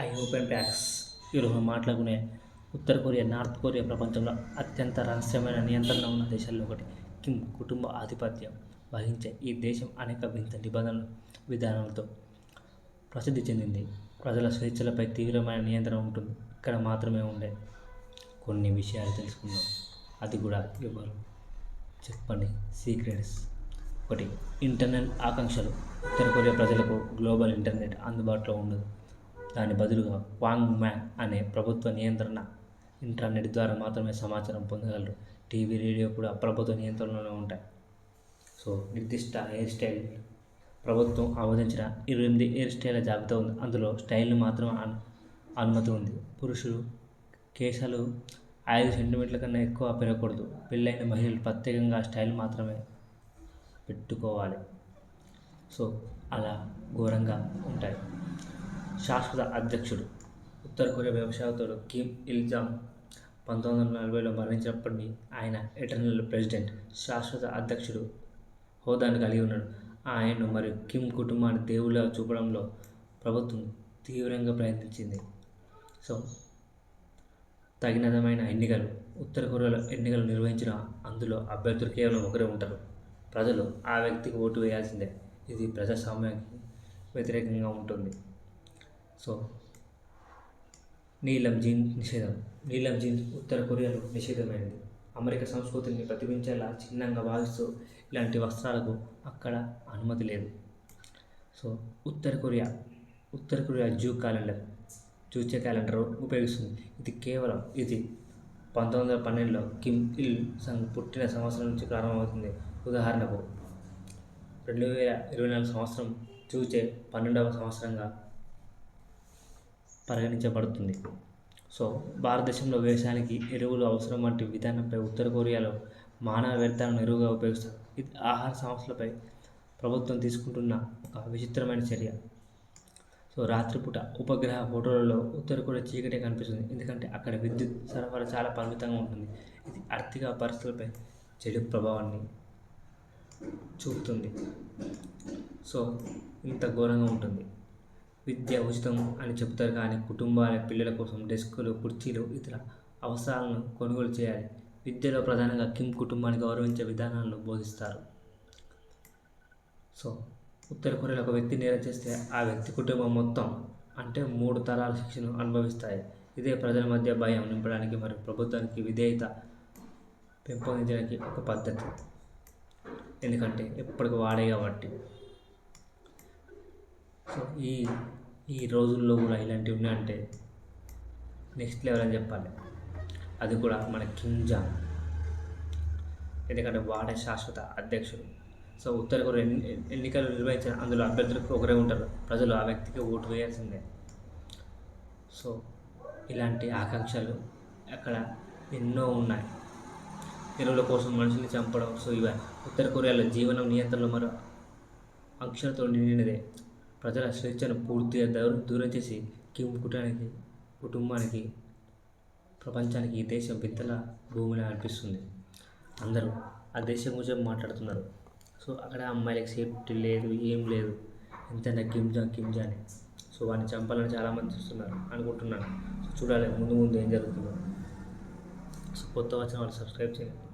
I open packs. ఈరోజు మాట్లాడుకునే ఉత్తర Korea north Korea ప్రపంచంలో అత్యంత రహస్యమైన నియంత్రణ ఉన్న దేశాల్లో ఒకటి కిమ్ కుటుంబ ఆధిపత్యం వహించే ఈ దేశం అనేక వింత నిబంధనలు విధానాలతో ప్రసిద్ధి చెందింది. ప్రజల స్వేచ్ఛలపై తీవ్రమైన నియంత్రణ ఉంటుంది. ఇక్కడ మాత్రమే ఉండే కొన్ని విషయాలు తెలుసుకుందాం. అది కూడా ఎవరు? చెప్పండి సీక్రెట్స్. ఒకటి ఇంటర్నెట్ ఆకాంక్షలు. ఉత్తర కొరియా ప్రజలకు గ్లోబల్ ఇంటర్నెట్ అందుబాటులో ఉండదు. దాని బదులుగా వాంగ్ మ్యాన్ అనే ప్రభుత్వ నియంత్రణ ఇంటర్నెట్ ద్వారా మాత్రమే సమాచారం పొందగలరు. టీవీ రేడియో కూడా ప్రభుత్వ నియంత్రణలోనే ఉంటాయి. సో నిర్దిష్ట హెయిర్ స్టైల్ ప్రభుత్వం ఆమోదించిన ఇరవై ఎనిమిది హెయిర్ స్టైల్ జాబితా ఉంది. అందులో స్టైల్ని మాత్రం అనుమతి ఉంది. పురుషులు కేశాలు ఐదు సెంటీమీటర్ల కన్నా ఎక్కువ పెరగకూడదు. పెళ్ళైన మహిళలు ప్రత్యేకంగా స్టైల్ మాత్రమే పెట్టుకోవాలి. సో అలా ఘోరంగా ఉంటాయి. శాశ్వత అధ్యక్షుడు. ఉత్తర కొరియా వ్యవసాయకుడు కిమ్ ఇల్ జాంగ్ పంతొమ్మిది వందల నలభైలో మరణించినప్పటి ఆయన ఎటర్నల్ ప్రెసిడెంట్ శాశ్వత అధ్యక్షుడు హోదాను కలిగి ఉన్నాడు. ఆయన్ను మరియు కిమ్ కుటుంబాన్ని దేవుళ్ళ చూపడంలో ప్రభుత్వం తీవ్రంగా ప్రయత్నించింది. సో తగినదమైన ఎన్నికలు ఉత్తర కొరియాలో ఎన్నికలు నిర్వహించిన అందులో అభ్యర్థులు కేవలం ఒకరే ఉంటారు. ప్రజలు ఆ వ్యక్తికి ఓటు వేయాల్సిందే. ఇది ప్రజాస్వామ్యానికి వ్యతిరేకంగా ఉంటుంది. సో నీలం జీన్ నిషేధం. నీలం జీన్స్ ఉత్తర కొరియాలో నిషేధమైనది అమెరికా సంస్కృతిని ప్రతిబింబించేలా చిన్నంగా భావిస్తూ ఇలాంటి వస్త్రాలకు అక్కడ అనుమతి లేదు. సో ఉత్తర కొరియా ఉత్తర కొరియా జూ క్యాలెండర్ జూచే క్యాలెండర్ ఉపయోగిస్తుంది. ఇది కేవలం ఇది పంతొమ్మిది వందల పన్నెండులో కిమ్ ఇల్ సంగ్ పుట్టిన సంవత్సరం నుంచి ప్రారంభమవుతుంది. ఉదాహరణకు రెండు వేల ఇరవై నాలుగు సంవత్సరం చూచే పన్నెండవ సంవత్సరంగా పరిగణించబడుతుంది. సో భారతదేశంలో వ్యవసాయానికి ఎరువులు అవసరం వంటి విధానంపై ఉత్తర కొరియాలో మానవ వ్యర్థాలను ఎరువుగా ఉపయోగిస్తారు. ఇది ఆహార సంస్థలపై ప్రభుత్వం తీసుకుంటున్న ఒక విచిత్రమైన చర్య. సో రాత్రిపూట ఉపగ్రహ ఫోటోలలో ఉత్తర కొరియా చీకటే కనిపిస్తుంది. ఎందుకంటే అక్కడ విద్యుత్ సరఫరా చాలా పరిమితంగా ఉంటుంది. ఇది ఆర్థిక పరిస్థితులపై చెడు ప్రభావాన్ని చూపుతుంది. సో ఇంత ఘోరంగా ఉంటుంది. విద్య ఉచితం అని చెబుతారు కానీ కుటుంబాల పిల్లల కోసం డెస్కులు కుర్చీలు ఇతర అవసరాలను కొనుగోలు చేయాలి. విద్యలో ప్రధానంగా కిమ్ కుటుంబాన్ని గౌరవించే విధానాలను బోధిస్తారు. సో ఉత్తర కొరియాలో ఒక వ్యక్తి నేరం చేస్తే ఆ వ్యక్తి కుటుంబం మొత్తం అంటే మూడు తరాల శిక్షను అనుభవిస్తాయి. ఇదే ప్రజల మధ్య భయం నింపడానికి మరియు ప్రభుత్వానికి విధేయత పెంపొందించడానికి ఒక పద్ధతి. ఎందుకంటే ఎప్పటికి వాడే కాబట్టి. సో ఈ ఈ రోజుల్లో కూడా ఇలాంటివి ఉన్నాయంటే నెక్స్ట్ లెవెల్ అని చెప్పాలి. అది కూడా మన కిమ్ జాంగ్ ఎందుకంటే వాడే శాశ్వత అధ్యక్షుడు. సో ఉత్తర కొరియా ఎన్నికలు నిర్వహించిన అందులో అభ్యర్థులకు ఒకరే ఉంటారు. ప్రజలు ఆ వ్యక్తికి ఓటు వేయాల్సిందే. సో ఇలాంటి ఆకాంక్షలు అక్కడ ఎన్నో ఉన్నాయి. ఎరువుల కోసం మనుషుల్ని చంపడం సో ఇవి. ఉత్తర కొరియాలో జీవనం నియంత్రణలో మరో అంక్షలతో నిండినదే. ప్రజల స్వేచ్ఛను పూర్తిగా దూరం దూరం చేసి కిమ్ కుటానికి కుటుంబానికి ప్రపంచానికి ఈ దేశం విత్తల భూమిలా అనిపిస్తుంది. అందరూ ఆ దేశం గురించి మాట్లాడుతున్నారు. సో అక్కడ అమ్మాయిలకి సేఫ్టీ లేదు ఏం లేదు. ఎంతైనా కిమ్జా కిమ్జా అని సో వాడిని చంపాలని చాలామంది చూస్తున్నారు అనుకుంటున్నాను చూడాలి ముందు ముందు ఏం జరుగుతుందో. సో కొత్త వచ్చిన వాళ్ళు సబ్స్క్రైబ్ చేయండి.